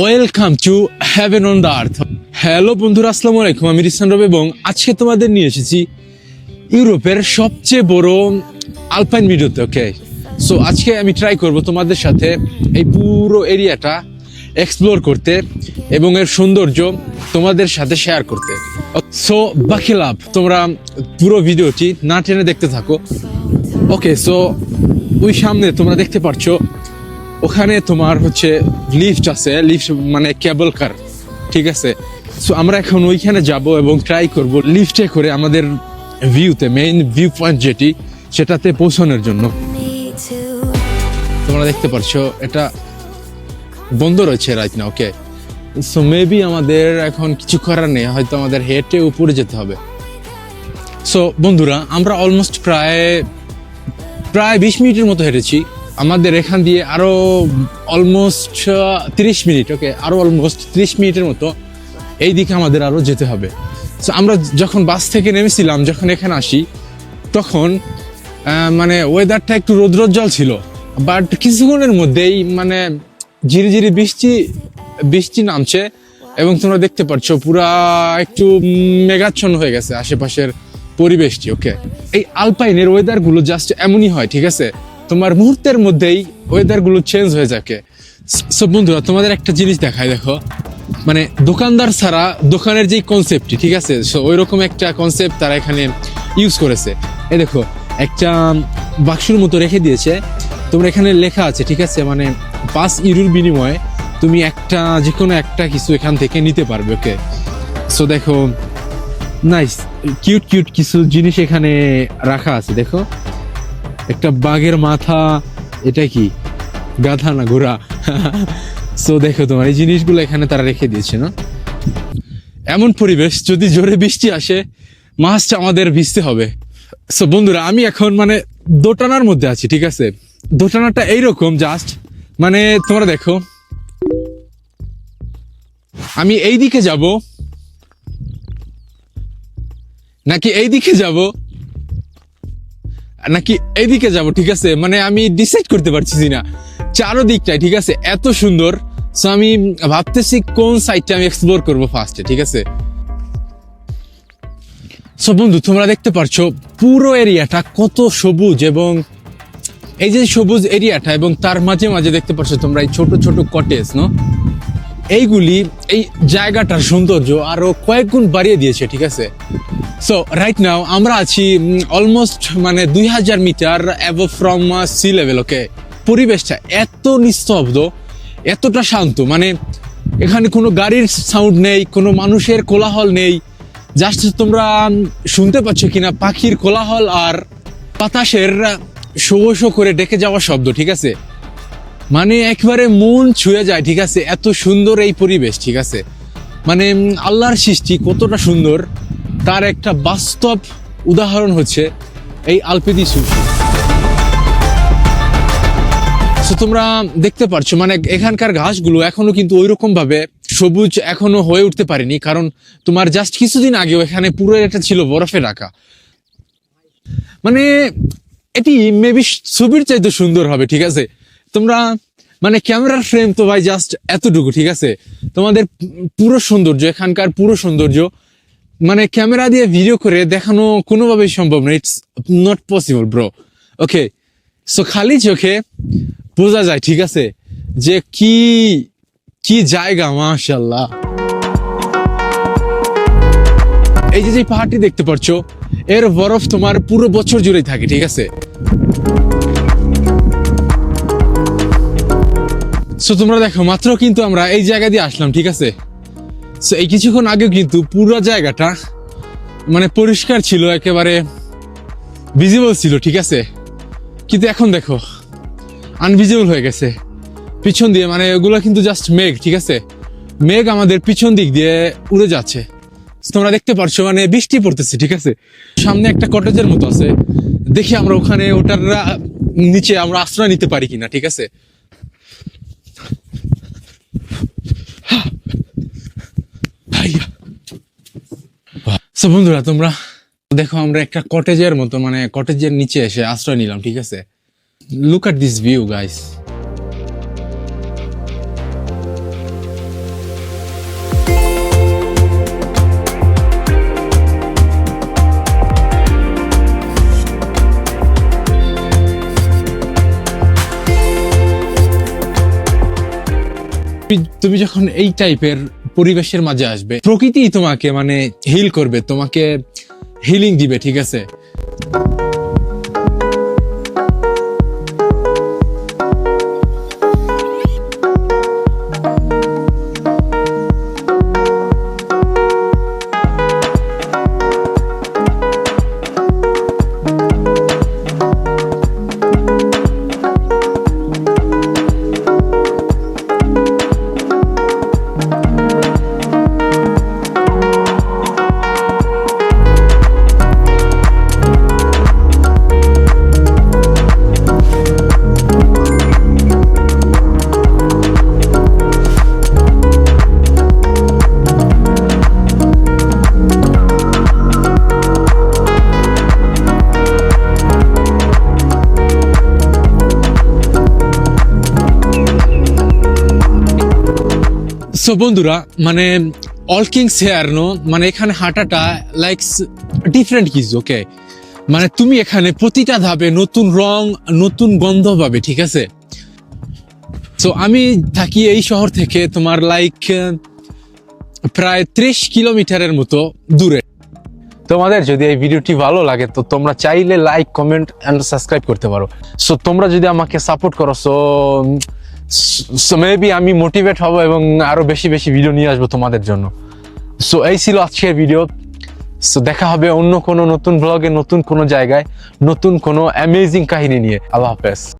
Welcome to heaven on the earth hello বন্ধুরা, আসসালামু আলাইকুম। আমি রিসান রব এবং আজকে তোমাদের নিয়ে এসেছি ইউরোপের সবচেয়ে বড় আলপাইন ভিডিওতে ওকে সো আজকে আমি ট্রাই করব তোমাদের সাথে এই পুরো এরিয়াটা এক্সপ্লোর করতে এবং এর সৌন্দর্য তোমাদের সাথে শেয়ার করতে। সো বাকি লাভ, তোমরা পুরো ভিডিওটি না টেনে দেখতে থাকো। ওকে সো ওই সামনে তোমরা দেখতে পারছ ওখানে তোমার হচ্ছে লিফট আছে লিফট মানে কেবল কার ঠিক আছে? সো আমরা এখন ওইখানে যাব এবং ট্রাই করব লিফটে করে আমাদের ভিউতে মেইন ভিউ পয়েন্ট যেটি, সেটাতে পৌঁছানোর জন্য। তোমরা দেখতে পারছ, এটা বন্ধ রয়েছে রাইট না ওকে সো মেবি আমাদের এখন কিছু করার নেই, হয়তো আমাদের হেঁটে উপরে যেতে হবে। সো বন্ধুরা, আমরা অলমোস্ট প্রায় প্রায় বিশ মিনিটের মতো হেঁটেছি। আমাদের এখান দিয়ে আরও অলমোস্ট তিরিশ মিনিট ওকে আরও অলমোস্ট তিরিশ মিনিটের মতো এই দিকে আমাদের আরও যেতে হবে। So, আমরা যখন বাস থেকে নেমেছিলাম যখন এখানে আসি তখন মানে ওয়েদারটা একটু রৌদ্রোজ্জ্বল ছিল। বাট কিছুক্ষণের মধ্যেই মানে ঝিরি ঝিরি বৃষ্টি বৃষ্টি নামছে এবং তোমরা দেখতে পাচ্ছ পুরা একটু মেঘাচ্ছন্ন হয়ে গেছে আশেপাশের পরিবেশটি ওকে এই আলপাইনের ওয়েদারগুলো জাস্ট এমনই হয় ঠিক আছে? তোমার মুহূর্তের মধ্যেই ওয়েদারগুলো চেঞ্জ হয়ে যাকে। সব বন্ধুরা, তোমাদের একটা জিনিস দেখায় দেখো। মানে দোকানদার ছাড়া দোকানের যেই কনসেপ্টটি ঠিক আছে? সো ওই রকম একটা কনসেপ্ট তারা এখানে ইউজ করেছে। এ দেখো, একটা বাক্সর মতো রেখে দিয়েছে। তোমরা এখানে লেখা আছে, ঠিক আছে? মানে পাঁচ ইউরোর বিনিময়ে তুমি একটা যে কোনো একটা কিছু এখান থেকে নিতে পারবে, ওকে? সো দেখো নাইস কিউট কিউট কিছু জিনিস এখানে রাখা আছে, দেখো। একটা বাঘের মাথা, এটা কি? গাধা না ঘোড়া? সো দেখো তোমার, এই জিনিসগুলো এখানে তারা রেখে দিয়েছে, না? এমন পরিবেশ, যদি জোরে বৃষ্টি আসে, মাছটা আমাদের ভিজতে হবে। সো বন্ধুরা, আমি এখন মানে দোটানার মধ্যে আছি, ঠিক আছে? দোটানাটা এইরকম জাস্ট মানে তোমরা দেখো। আমি এই দিকে যাব, নাকি এই দিকে যাব? নাকি এইদিকে যাব, ঠিক আছে? মানে আমি ডিসাইড করতে পারছি না চারো দিকটাই ঠিক আছে? এত সুন্দর। সো আমি ভাবতেছি কোন সাইডটা আমি এক্সপ্লোর করব ফার্স্টে ঠিক আছে? সো বন্ধু, তোমরা দেখতে পারছ, পুরো এরিয়াটা কত সবুজ এবং এই যে সবুজ এরিয়াটা এবং তার মাঝে মাঝে দেখতে পাচ্ছ তোমরা এই ছোট ছোট কটেজ নো এইগুলি, এই জায়গাটার সৌন্দর্য আরও কয়েক গুণ বাড়িয়ে দিয়েছে, ঠিক আছে? সো রাইট নাও আমরা আছি অলমোস্ট মানে দুই হাজার metre above from sea level okay পরিবেশটা এত নিস্তব্ধ, এতটা শান্ত মানে এখানে কোনো গাড়ির সাউন্ড নেই, কোনো মানুষের কোলাহল নেই। জাস্ট তোমরা শুনতে পাচ্ছ কিনা, পাখির কোলাহল আর বাতাসের শো শো করে ডেকে যাওয়া শব্দ, ঠিক আছে? মানে একবারে মন ছুঁয়ে যায় ঠিক আছে? এত সুন্দর এই পরিবেশ ঠিক আছে? মানে আল্লাহর সৃষ্টি কতটা সুন্দর তার একটা বাস্তব উদাহরণ হচ্ছে এই আলপেদি So, তোমরা দেখতে পারছ মানে এখানকার ঘাসগুলো এখনও কিন্তু ওইরকম ভাবে সবুজ এখনও হয়ে উঠতে পারেনি কারণ তোমার জাস্ট কিছুদিন আগেও এখানে পুরো এটা ছিল বরফে রাখা মানে এটি মেবি ছবির চাইতে সুন্দর হবে ঠিক আছে? তোমরা মানে ক্যামেরার ফ্রেম তো ভাই জাস্ট এতটুকু, ঠিক আছে? তোমাদের পুরো সৌন্দর্য, এখানকার পুরো সৌন্দর্য মানে ক্যামেরা দিয়ে ভিডিও করে দেখানো কোনোভাবেই সম্ভব না it's not possible bro okay so খালি চোখে বোঝা যায়, ঠিক আছে, যে কি কি জায়গা মাশাল্লাহ এই যে যে পাহাড়টি দেখতে পাচ্ছ এর বরফ তোমার পুরো বছর জুড়েই থাকে, ঠিক আছে? সো তোমরা দেখো, মাত্র কিন্তু আমরা এই জায়গা দিয়ে আসলাম, ঠিক আছে? সো এই কিছুক্ষণ আগেও কিন্তু পুরো জায়গাটা মানে পরিষ্কার ছিল, একেবারে ভিজিবল ছিল, ঠিক আছে? কিন্তু এখন দেখো আনভিজিবল হয়ে গেছে। পিছন দিয়ে মানে ওগুলো কিন্তু জাস্ট মেঘ, ঠিক আছে? মেঘ আমাদের পিছন দিক দিয়ে উড়ে যাচ্ছে। তোমরা দেখতে পারছ মানে বৃষ্টি পড়তেছে, ঠিক আছে? সামনে একটা কটেজের মতো আছে। দেখি আমরা ওখানে ওটার নিচে আমরা আশ্রয় নিতে পারি কিনা, ঠিক আছে? সো বন্ধুরা, তোমরা দেখো, আমরা একটা কটেজের মতো মানে কটেজের নিচে এসে আশ্রয় নিলাম, ঠিক আছে? Look at this view guys তুমি যখন এই টাইপের পরিবেশের মাঝে আসবে। প্রকৃতি তোমাকে মানে হিল করবে তোমাকে হিলিং দিবে ঠিক আছে? সো বন্ধুরা মানে অল হেয়ার নো মানে এখানে হাঁটাটা লাইক ডিফারেন্ট কিছু ওকে মানে তুমি এখানে প্রতিটা ধাপে নতুন রং, নতুন গন্ধ পাবে, ঠিক আছে? সো আমি থাকি এই শহর থেকে তোমার লাইক প্রায় ত্রিশ কিলোমিটারের মতো দূরে। তোমাদের যদি এই ভিডিওটি ভালো লাগে, তো তোমরা চাইলে লাইক কমেন্ট অ্যান্ড সাবস্ক্রাইব করতে পারো। সো তোমরা যদি আমাকে সাপোর্ট করো সো সো মেবি আমি মোটিভেট হব এবং আরও বেশি বেশি ভিডিও নিয়ে আসব তোমাদের জন্য। সো এই ছিল আজকের ভিডিও সো দেখা হবে অন্য কোনো নতুন ব্লগে নতুন কোনো জায়গায়, নতুন কোনো অ্যামেজিং কাহিনী নিয়ে। আল্লাহ হাফেজ।